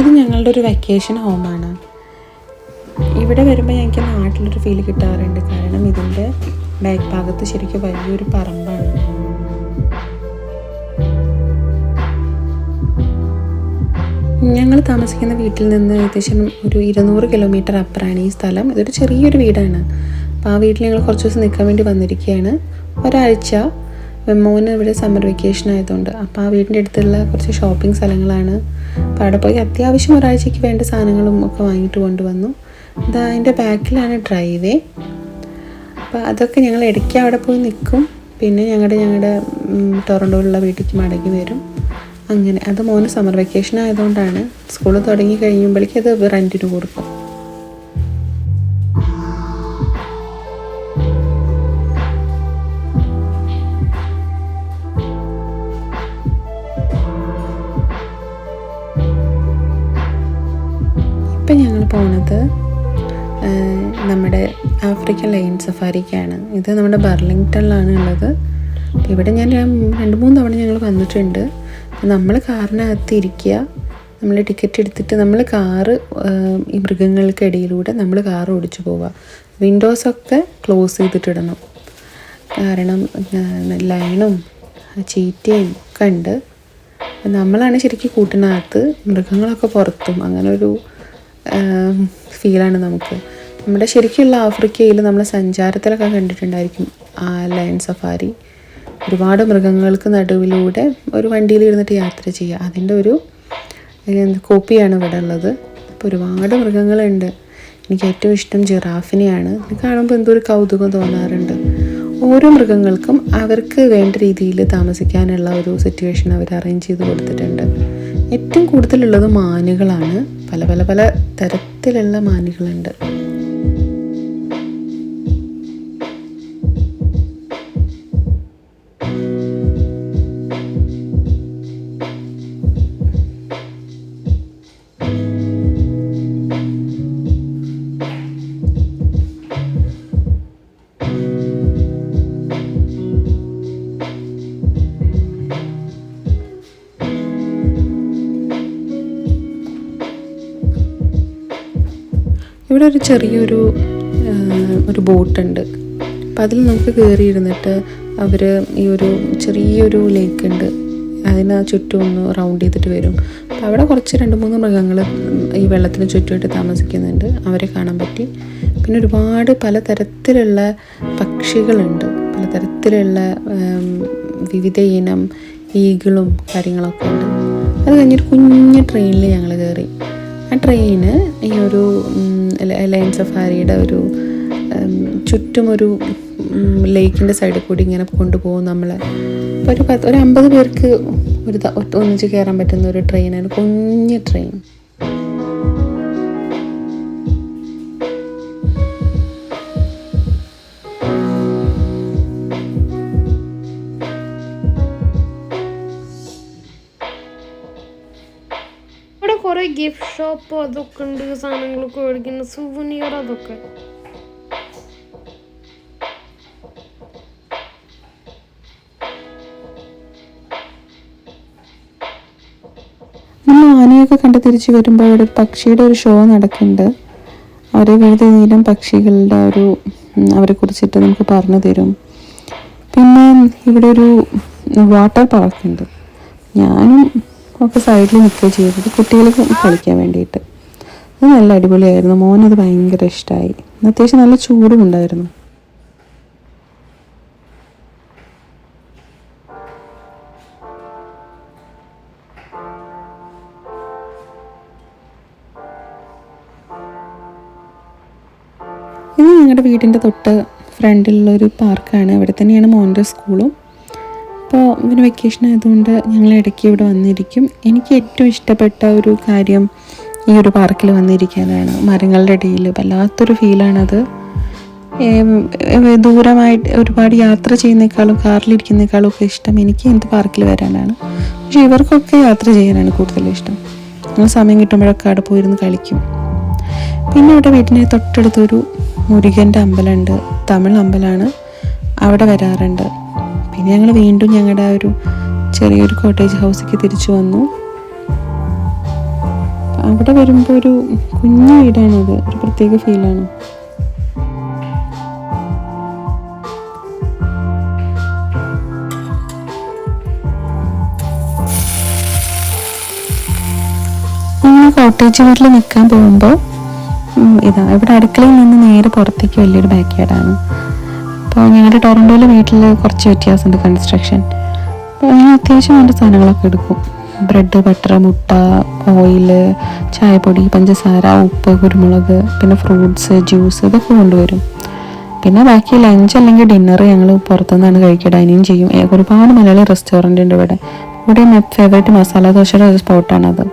ഇത് ഞങ്ങളുടെ ഒരു വെക്കേഷൻ ഹോമാണ് ഇവിടെ വരുമ്പോൾ ഞങ്ങൾക്ക് നാട്ടിലൊരു ഫീൽ കിട്ടാറുണ്ട്. കാരണം ഇതിന്റെ ബാക്ക് ഭാഗത്ത് ശരിക്കും വലിയൊരു പറമ്പാണ്. ഞങ്ങൾ താമസിക്കുന്ന വീട്ടിൽ നിന്ന് ഏകദേശം ഒരു ഇരുന്നൂറ് കിലോമീറ്റർ അപ്പുറമാണ് ഈ സ്ഥലം. ഇതൊരു ചെറിയൊരു വീടാണ്. അപ്പോൾ ആ വീട്ടിൽ ഞങ്ങൾ കുറച്ച് ദിവസം നിൽക്കാൻ വേണ്ടി വന്നിരിക്കുകയാണ് ഒരാഴ്ച മോന് ഇവിടെ സമ്മർ വെക്കേഷൻ ആയതുകൊണ്ട് അപ്പോൾ ആ വീടിന്റെ അടുത്തുള്ള കുറച്ച് ഷോപ്പിംഗ് സ്ഥലങ്ങളാണ്. അപ്പോൾ അവിടെ പോയി അത്യാവശ്യം ഒരാഴ്ചയ്ക്ക് വേണ്ട സാധനങ്ങളും ഒക്കെ വാങ്ങിയിട്ട് കൊണ്ടുവന്നു. ഇതാ അതിന്റെ ബാക്കിലാണ് ഡ്രൈവേ അപ്പോൾ അതൊക്കെ ഞങ്ങൾ ഇടയ്ക്ക് അവിടെ പോയി നിൽക്കും. പിന്നെ ഞങ്ങളുടെ ഞങ്ങളുടെ ടൊറന്റോയിലുള്ള വീട്ടിലേക്ക് മടങ്ങി വരും. അങ്ങനെ. അത് മോന് സമ്മർ വെക്കേഷൻ ആയതുകൊണ്ടാണ്. സ്കൂൾ തുടങ്ങി കഴിയുമ്പോഴേക്കും അത് റെന്റിന് കൊടുക്കും. ഇപ്പം ഞങ്ങൾ പോണത് നമ്മുടെ ആഫ്രിക്കൻ ലൈൻ സഫാരിക്കാണ്. ഇത് നമ്മുടെ ബർലിങ്ടണിലാണ് ഉള്ളത്. ഇവിടെ ഞാൻ രണ്ട് മൂന്ന് തവണ ഞങ്ങൾ വന്നിട്ടുണ്ട്. നമ്മൾ കാറിനകത്ത് ഇരിക്കുക നമ്മൾ ടിക്കറ്റ് എടുത്തിട്ട് നമ്മൾ കാറ് ഈ മൃഗങ്ങൾക്കിടയിലൂടെ നമ്മൾ കാർ ഓടിച്ചു പോവുക. വിൻഡോസൊക്കെ ക്ലോസ് ചെയ്തിട്ടിടണം. കാരണം ലൈനും ചീറ്റയും ഒക്കെ ഉണ്ട്. നമ്മളാണ് ശരിക്കും കൂട്ടിനകത്ത് മൃഗങ്ങളൊക്കെ പുറത്തും. അങ്ങനെ ഒരു ഫീലാണ് നമുക്ക്. നമ്മുടെ ശരിക്കുള്ള ആഫ്രിക്കയിൽ നമ്മൾ സഞ്ചാരത്തിലൊക്കെ കണ്ടിട്ടുണ്ടായിരിക്കും ആ ലയൺ സഫാരി. ഒരുപാട് മൃഗങ്ങൾക്ക് നടുവിലൂടെ ഒരു വണ്ടിയിൽ ഇരുന്നിട്ട് യാത്ര ചെയ്യുക. അതിന്റെ ഒരു കോപ്പിയാണ് ഇവിടെ ഉള്ളത്. അപ്പോൾ ഒരുപാട് മൃഗങ്ങളുണ്ട്. എനിക്ക് ഏറ്റവും ഇഷ്ടം ജിറാഫിനെയാണ്. കാണുമ്പോൾ എന്തോ ഒരു കൗതുകം തോന്നാറുണ്ട്. ഓരോ മൃഗങ്ങൾക്കും അവർക്ക് വേണ്ട രീതിയിൽ താമസിക്കാനുള്ള ഒരു സിറ്റുവേഷൻ അവർ അറേഞ്ച് ചെയ്ത് കൊടുത്തിട്ടുണ്ട്. ഏറ്റവും കൂടുതലുള്ളത് മാനുകളാണ്. പല പല പല തരത്തിലുള്ള മാനുകളുണ്ട്. ഇവിടെ ഒരു ചെറിയൊരു ഒരു ബോട്ടുണ്ട്. അപ്പം അതിൽ നമുക്ക് കയറിയിരുന്നിട്ട് അവർ ഈ ഒരു ചെറിയൊരു ലേക്ക് ഉണ്ട് അതിന് ചുറ്റും ഒന്ന് റൗണ്ട് ചെയ്തിട്ട് വരും. അപ്പം അവിടെ കുറച്ച് രണ്ട് മൂന്ന് മൃഗങ്ങൾ ഈ വെള്ളത്തിന് ചുറ്റുമായിട്ട് താമസിക്കുന്നുണ്ട്. അവരെ കാണാൻ പറ്റി. പിന്നെ ഒരുപാട് പലതരത്തിലുള്ള പക്ഷികളുണ്ട്. പലതരത്തിലുള്ള വിവിധ ഇനം ഈഗിളും കാര്യങ്ങളൊക്കെ ഉണ്ട്. അത് കഴിഞ്ഞൊരു കുഞ്ഞ് ട്രെയിനിൽ ഞങ്ങൾ കയറി ആ ട്രെയിന് ഈ ഒരു ലയൻ സഫാരിയുടെ ഒരു ചുറ്റും ഒരു ലേക്കിന്റെ സൈഡിൽ കൂടി ഇങ്ങനെ കൊണ്ടുപോകും നമ്മളെ. ഒരു പത്ത് ഒരു അമ്പത് പേർക്ക് ഒരു ഒന്നിച്ച് കയറാൻ പറ്റുന്ന ഒരു ട്രെയിനാണ്. കുഞ്ഞ് ട്രെയിൻ. കുറെ ഗിഫ്റ്റ് ഷോപ്പ് അതൊക്കെ ഉണ്ട് സാധനങ്ങളൊക്കെ മേടിക്കുന്ന സുവനിയർ അതൊക്കെ. ആനയൊക്കെ കണ്ട് തിരിച്ചു വരുമ്പോൾ അവിടെ പക്ഷിയുടെ ഒരു ഷോ നടക്കുന്നുണ്ട്. അവർ വിവിധ നീലം പക്ഷികളുടെ ഒരു അവരെ കുറിച്ചിട്ട് നമുക്ക് പറഞ്ഞു തരും. പിന്നെ ഇവിടെ ഒരു വാട്ടർ പാർക്ക് ഉണ്ട്. ഞാനും ഒക്കെ സൈഡിൽ നിൽക്കുകയും ചെയ്തത്. കുട്ടികൾക്ക് കളിക്കാൻ വേണ്ടിയിട്ട്. അത് നല്ല അടിപൊളിയായിരുന്നു. മോനത് ഭയങ്കര ഇഷ്ടമായി അത്യാവശ്യം നല്ല ചൂടും ഉണ്ടായിരുന്നു. ഇത് ഞങ്ങളുടെ വീടിന്റെ തൊട്ട് ഫ്രണ്ടിലുള്ള ഒരു പാർക്കാണ് അവിടെ തന്നെയാണ് മോന്റെ സ്കൂളും. ഇവന് വെക്കേഷൻ ആയതുകൊണ്ട് ഞങ്ങൾ ഇടയ്ക്ക് ഇവിടെ വന്നിരിക്കും. എനിക്ക് ഏറ്റവും ഇഷ്ടപ്പെട്ട ഒരു കാര്യം ഈ ഒരു പാർക്കിൽ വന്നിരിക്കാനാണ് മരങ്ങളുടെ ഇടയിൽ വല്ലാത്തൊരു ഫീലാണത് ദൂരമായിട്ട് ഒരുപാട് യാത്ര ചെയ്യുന്നേക്കാളും കാറിലിരിക്കുന്നേക്കാളും ഒക്കെ ഇഷ്ടം എനിക്ക് എന്ത് പാർക്കിൽ വരാനാണ്. പക്ഷെ ഇവർക്കൊക്കെ യാത്ര ചെയ്യാനാണ് കൂടുതൽ ഇഷ്ടം. ഞങ്ങൾ സമയം കിട്ടുമ്പോഴൊക്കെ അവിടെ പോയിരുന്ന് കളിക്കും. പിന്നെ ഇവിടെ വീട്ടിന് തൊട്ടടുത്തൊരു മുരുകന്റെ അമ്പലമുണ്ട്. തമിഴ് അമ്പലമാണ്. അവിടെ വരാറുണ്ട്. പിന്നെ ഞങ്ങൾ വീണ്ടും ഞങ്ങളുടെ ആ ഒരു ചെറിയൊരു കോട്ടേജ് ഹൗസിലേക്ക് തിരിച്ചു വന്നു. അവിടെ വരുമ്പോൾ ഒരു കുഞ്ഞു വീടാണത്. ഒരു പ്രത്യേക ഫീലാണ് കോട്ടേജ് വീട്ടിൽ നിൽക്കാൻ പോകുമ്പോൾ ഇതാ ഇവിടെ അടുക്കളയിൽ നിന്ന് നേരെ പുറത്തേക്ക് വലിയൊരു ബാക്ക് യാർഡാണ് അപ്പോൾ ഞങ്ങളുടെ ടൊറന്റോയിലെ വീട്ടിൽ കുറച്ച് വ്യത്യാസമുണ്ട് കൺസ്ട്രക്ഷൻ. അപ്പോൾ ഞാൻ അത്യാവശ്യം വേണ്ട സാധനങ്ങളൊക്കെ എടുക്കും. ബ്രെഡ് ബട്ടർ മുട്ട ഓയിൽ ചായപ്പൊടി പഞ്ചസാര ഉപ്പ് കുരുമുളക് പിന്നെ ഫ്രൂട്ട്സ് ജ്യൂസ് ഇതൊക്കെ കൊണ്ടുവരും. പിന്നെ ബാക്കി ലഞ്ച് അല്ലെങ്കിൽ ഡിന്നർ ഞങ്ങൾ പുറത്തുനിന്നാണ് കഴിക്കുക ഡൈനിങ് ചെയ്യും. ഒരുപാട് മലയാളി റെസ്റ്റോറന്റ് ഉണ്ട് ഇവിടെ. ഇവിടെ ഫേവറേറ്റ് മസാല ദോശയുടെ ഒരു സ്പോട്ടാണത്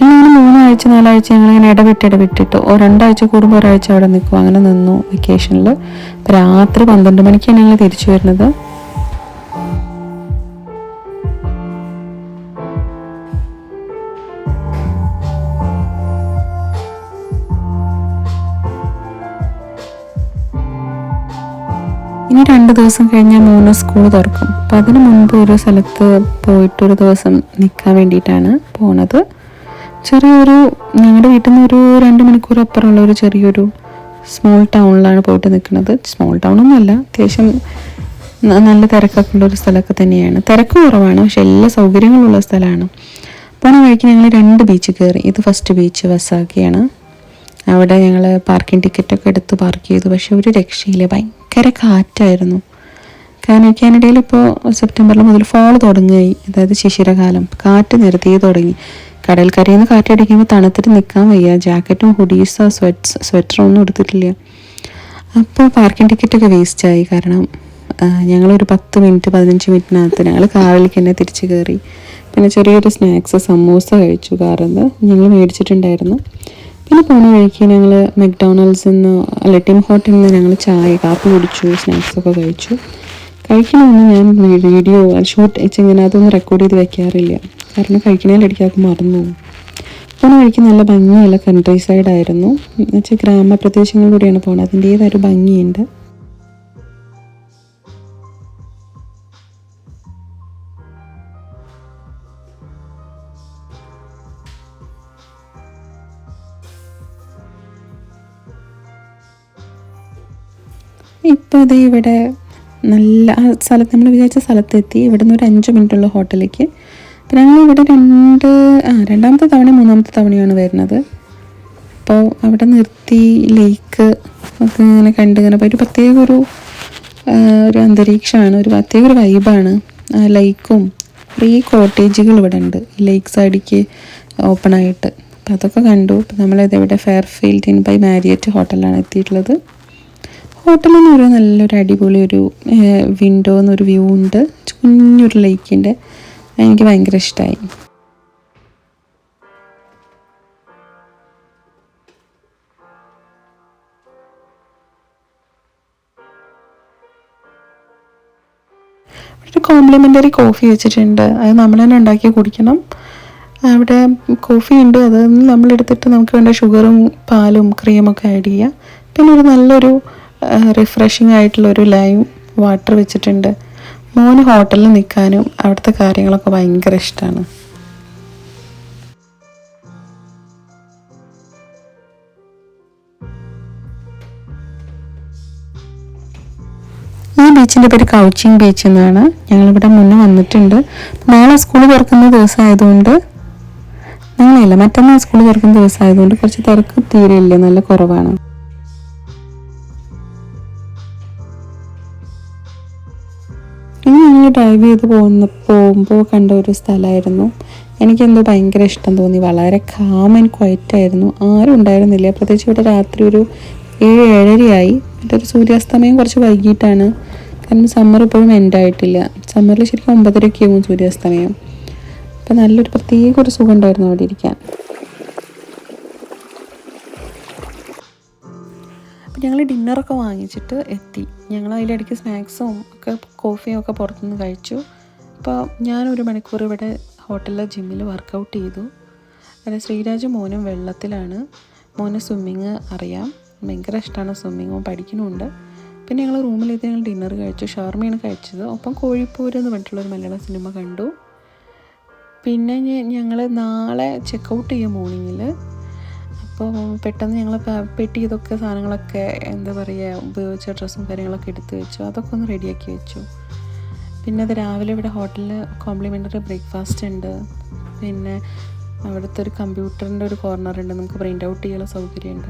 ഞങ്ങൾ മൂന്നാഴ്ച നാലാഴ്ച ഞങ്ങൾ ഇങ്ങനെ ഇടവിട്ട് ഇടവിട്ടിട്ട് ഓ രണ്ടാഴ്ച കൂടുമ്പോൾ ഒരാഴ്ച അവിടെ നിൽക്കും. അങ്ങനെ നിന്നു വെക്കേഷനിൽ രാത്രി പന്ത്രണ്ട് മണിക്കാണ് ഞങ്ങൾ തിരിച്ചു വരുന്നത്. ഇനി രണ്ട് ദിവസം കഴിഞ്ഞാൽ മൂന്ന് സ്കൂൾ തുറക്കും. അപ്പം അതിന് മുൻപ് ഒരു സ്ഥലത്ത് പോയിട്ട് ഒരു ദിവസം നിൽക്കാൻ വേണ്ടിയിട്ടാണ് പോണത്. ചെറിയൊരു ഞങ്ങളുടെ വീട്ടിൽ നിന്ന് ഒരു രണ്ട് മണിക്കൂർ അപ്പുറമുള്ള ഒരു ചെറിയൊരു സ്മോൾ ടൗണിലാണ് പോയിട്ട് നിൽക്കുന്നത് സ്മോൾ ടൗൺ ഒന്നുമല്ല അത്യാവശ്യം നല്ല തിരക്കൊക്കെ ഉള്ള ഒരു സ്ഥലമൊക്കെ തന്നെയാണ്. തിരക്ക് കുറവാണ് പക്ഷെ എല്ലാ സൗകര്യങ്ങളുള്ള സ്ഥലമാണ്. പോണ വഴിക്ക് ഞങ്ങൾ രണ്ട് ബീച്ച് കയറി ഇത് ഫസ്റ്റ് ബീച്ച് വസാക്കിയാണ് അവിടെ ഞങ്ങൾ പാർക്കിംഗ് ടിക്കറ്റൊക്കെ എടുത്ത് പാർക്ക് ചെയ്തു പക്ഷെ ഒരു രക്ഷയില്ല. ഭയങ്കര കാറ്റായിരുന്നു. കാരണം കാനഡയിൽ ഇപ്പോൾ സെപ്റ്റംബറിൽ മുതൽ ഫോൾ തുടങ്ങുകയായി. അതായത് ശിശിരകാലം. കാറ്റ് നിരത്തി തുടങ്ങി. കടൽക്കരയിൽ നിന്ന് കാറ്റടിക്കുമ്പോൾ തണുത്തിട്ട് നിൽക്കാൻ വയ്യ. ജാക്കറ്റും ഹുഡീസോ സ്വെറ്റ്സ് സ്വെറ്ററോ ഒന്നും എടുത്തിട്ടില്ല. അപ്പോൾ പാർക്കിംഗ് ടിക്കറ്റൊക്കെ വേസ്റ്റായി കാരണം ഞങ്ങളൊരു പത്ത് മിനിറ്റ് പതിനഞ്ച് മിനിറ്റിനകത്ത് ഞങ്ങൾ കാറിലേക്ക് തന്നെ തിരിച്ച് കയറി പിന്നെ ചെറിയൊരു സ്നാക്സ് സമൂസ കഴിച്ചു കാറിൽ ഞങ്ങൾ മേടിച്ചിട്ടുണ്ടായിരുന്നു. പിന്നെ പോണ വഴിക്ക് ഞങ്ങൾ മെക്ഡോണൽഡ്സിൽ നിന്ന് അല്ല ടിം ഹോട്ടലിൽ നിന്ന് ഞങ്ങൾ ചായ കാപ്പി കുടിച്ചു സ്നാക്സ് ഒക്കെ കഴിച്ചു. കഴിക്കണമെന്ന് ഞാൻ വീഡിയോ ഷൂട്ട് ഇങ്ങനെ അതൊന്നും റെക്കോർഡ് ചെയ്ത് വെക്കാറില്ല. കാരണം കഴിക്കണേലടിക്കാർക്ക് മറന്നു പോകും. പോണ വഴിക്ക് നല്ല ഭംഗിയുള്ള കൺട്രി സൈഡ് ആയിരുന്നു. എന്നുവെച്ചാൽ ഗ്രാമപ്രദേശങ്ങളിലൂടെയാണ് പോകുന്നത് അതിന്റേതായ ഒരു ഭംഗിയുണ്ട്. ഇപ്പോൾ ഇത് ഇവിടെ നല്ല ആ സ്ഥലത്ത് നമ്മൾ വിചാരിച്ച സ്ഥലത്തെത്തി. ഇവിടെ നിന്ന് ഒരു അഞ്ച് മിനിറ്റുള്ള ഹോട്ടലിലേക്ക്. അപ്പോൾ ഞങ്ങൾ ഇവിടെ രണ്ട് ആ രണ്ടാമത്തെ തവണ മൂന്നാമത്തെ തവണയാണ് വരുന്നത്. അപ്പോൾ അവിടെ നിർത്തി ലേക്ക് ഒക്കെ ഇങ്ങനെ കണ്ട് ഇങ്ങനെ ഒരു പ്രത്യേക ഒരു ആ, ഒരു അന്തരീക്ഷമാണ്. ഒരു പ്രത്യേക ഒരു വൈബാണ് ലൈക്കും കുറേ കോട്ടേജുകൾ ഇവിടെ ഉണ്ട് ലേക്ക് സൈഡിക്ക് ഓപ്പൺ ആയിട്ട്. അപ്പം അതൊക്കെ കണ്ടു. നമ്മളിത് ഇവിടെ ഫെയർഫീൽഡ് ഇൻ ബൈ മാരിയറ്റ് ഹോട്ടലിലാണ് എത്തിയിട്ടുള്ളത്. ഹോട്ടലിൽ നിന്ന് ഒരു നല്ലൊരു അടിപൊളി ഒരു വിൻഡോ എന്നൊരു വ്യൂ ഉണ്ട്. കുഞ്ഞൊരു ലേക്കിന്റെ എനിക്ക് ഭയങ്കര ഇഷ്ടമായി ഒരു കോംപ്ലിമെന്ററി കോഫി വെച്ചിട്ടുണ്ട്. അത് നമ്മൾ തന്നെ ഉണ്ടാക്കി കുടിക്കണം. അവിടെ കോഫി ഉണ്ട്. അത് നമ്മളെടുത്തിട്ട് നമുക്ക് വേണ്ട ഷുഗറും പാലും ക്രീമൊക്കെ ആഡ് ചെയ്യാം. പിന്നെ ഒരു നല്ലൊരു റിഫ്രഷിങ് ആയിട്ടുള്ളൊരു ലൈം വാട്ടർ വെച്ചിട്ടുണ്ട്. മോന് ഹോട്ടലിൽ നിൽക്കാനും അവിടുത്തെ കാര്യങ്ങളൊക്കെ ഭയങ്കര ഇഷ്ടമാണ് ഈ ബീച്ചിന്റെ പേര് കൗച്ചിങ് ബീച്ച് എന്നാണ്. ഞങ്ങളിവിടെ മുന്നേ വന്നിട്ടുണ്ട്. നാളെ സ്കൂൾ തുറക്കുന്ന ദിവസമായതുകൊണ്ട് നാളെയല്ല മറ്റന്നാൾ സ്കൂൾ തുറക്കുന്ന ദിവസമായതുകൊണ്ട് കുറച്ച് തിരക്ക് തീരെയില്ല. നല്ല കുറവാണ്. ഡ്രൈവ് ചെയ്ത് പോകുന്ന പോകുമ്പോൾ കണ്ട ഒരു സ്ഥലമായിരുന്നു എനിക്കെന്തോ ഭയങ്കര ഇഷ്ടം തോന്നി. വളരെ കാം ആൻഡ് ക്വയറ്റ് ആയിരുന്നു. ആരും ഉണ്ടായിരുന്നില്ല. പ്രത്യേകിച്ച് ഇവിടെ രാത്രി ഒരു ഏഴ് ഏഴരയായി. മറ്റൊരു സൂര്യാസ്തമയം കുറച്ച് വൈകിട്ടാണ്. കാരണം സമ്മർ ഇപ്പോഴും എൻഡ് ആയിട്ടില്ല. സമ്മറിൽ ശരിക്കും ഒമ്പതരയ്ക്ക് ആകും സൂര്യാസ്തമയം. അപ്പം നല്ലൊരു പ്രത്യേക ഒരു സുഖം ഉണ്ടായിരുന്നു അവിടെ ഇരിക്കാൻ. അപ്പം ഞങ്ങൾ ഡിന്നറൊക്കെ വാങ്ങിച്ചിട്ട് എത്തി. ഞങ്ങൾ അതിലിടയ്ക്ക് സ്നാക്സും ഒക്കെ കോഫിയും ഒക്കെ പുറത്തുനിന്ന് കഴിച്ചു. അപ്പോൾ ഞാൻ ഒരു മണിക്കൂർ ഇവിടെ ഹോട്ടലിലെ ജിമ്മിൽ വർക്കൗട്ട് ചെയ്തു. അതായത് ശ്രീരാജ് മോനും വെള്ളത്തിലാണ്. മോന് സ്വിമ്മിങ് അറിയാം. ഭയങ്കര ഇഷ്ടമാണ് സ്വിമ്മിങ്ങും പഠിക്കുന്നുമുണ്ട് പിന്നെ ഞങ്ങൾ റൂമിലെത്തി ഞങ്ങൾ ഡിന്നർ കഴിച്ചു. ഷവർമയാണ് കഴിച്ചത്. ഒപ്പം കോഴിപ്പൂര് എന്ന് പറഞ്ഞിട്ടുള്ള ഒരു മലയാള സിനിമ കണ്ടു. പിന്നെ ഞങ്ങൾ നാളെ ചെക്കൗട്ട് ചെയ്യും മോർണിംഗിൽ അപ്പോൾ പെട്ടെന്ന് ഞങ്ങൾ പെട്ടി ഇതൊക്കെ സാധനങ്ങളൊക്കെ എന്താ പറയുക ഉപയോഗിച്ച ഡ്രസ്സും കാര്യങ്ങളൊക്കെ എടുത്തു വെച്ചു. അതൊക്കെ ഒന്ന് റെഡിയാക്കി വെച്ചു. പിന്നെ അത് രാവിലെ ഇവിടെ ഹോട്ടലിൽ കോംപ്ലിമെന്ററി ബ്രേക്ക്ഫാസ്റ്റ് ഉണ്ട്. പിന്നെ അവിടുത്തെ ഒരു കമ്പ്യൂട്ടറിന്റെ ഒരു കോർണർ ഉണ്ട്. നമുക്ക് പ്രിന്റ് ഔട്ട് ചെയ്യാനുള്ള സൗകര്യമുണ്ട്.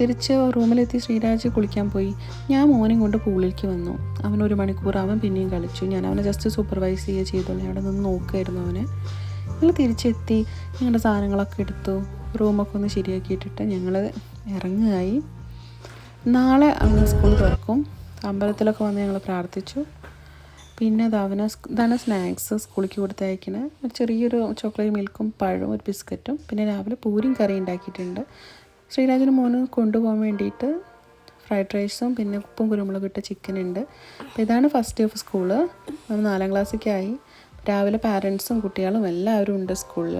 തിരിച്ച് റൂമിലെത്തി ശ്രീരാജ് കുളിക്കാൻ പോയി. ഞാൻ മോനെ കൊണ്ട് പൂളിലേക്ക് വന്നു. അവൻ ഒരു മണിക്കൂർ അവൻ പിന്നെയും കളിച്ചു. ഞാൻ അവനെ ജസ്റ്റ് സൂപ്പർവൈസ് ചെയ്യുക ചെയ്തോളൂ അവിടെ നിന്ന് നോക്കുമായിരുന്നു അവനെ. ഞങ്ങൾ തിരിച്ചെത്തി. ഞങ്ങളുടെ സാധനങ്ങളൊക്കെ എടുത്തു. റൂമൊക്കെ ഒന്ന് ശരിയാക്കിയിട്ടിട്ട് ഞങ്ങൾ ഇറങ്ങുകയായി. നാളെ അവന് സ്കൂൾ തുറക്കും. അമ്പലത്തിലൊക്കെ വന്ന് ഞങ്ങൾ പ്രാർത്ഥിച്ചു. പിന്നെ ദാവന ഇതാണ് സ്നാക്സ് സ്കൂളിലേക്ക് കൊടുത്തയക്കണ. ഒരു ചെറിയൊരു ചോക്ലേറ്റ് മിൽക്കും പഴവും ഒരു ബിസ്ക്കറ്റും. പിന്നെ രാവിലെ പൂരിയും കറി ഉണ്ടാക്കിയിട്ടുണ്ട്. ശ്രീരാജിന് മോന് കൊണ്ടുപോകാൻ വേണ്ടിയിട്ട് ഫ്രൈഡ് റൈസും പിന്നെ ഉപ്പും കുരുമുളകും ഇട്ട ചിക്കൻ ഉണ്ട്. ഇതാണ് ഫസ്റ്റ് ഡേ ഓഫ് സ്കൂൾ നാലാം നാലാം ക്ലാസ്സിലേക്കായി രാവിലെ പാരൻസും കുട്ടികളും എല്ലാവരും ഉണ്ട് സ്കൂളിൽ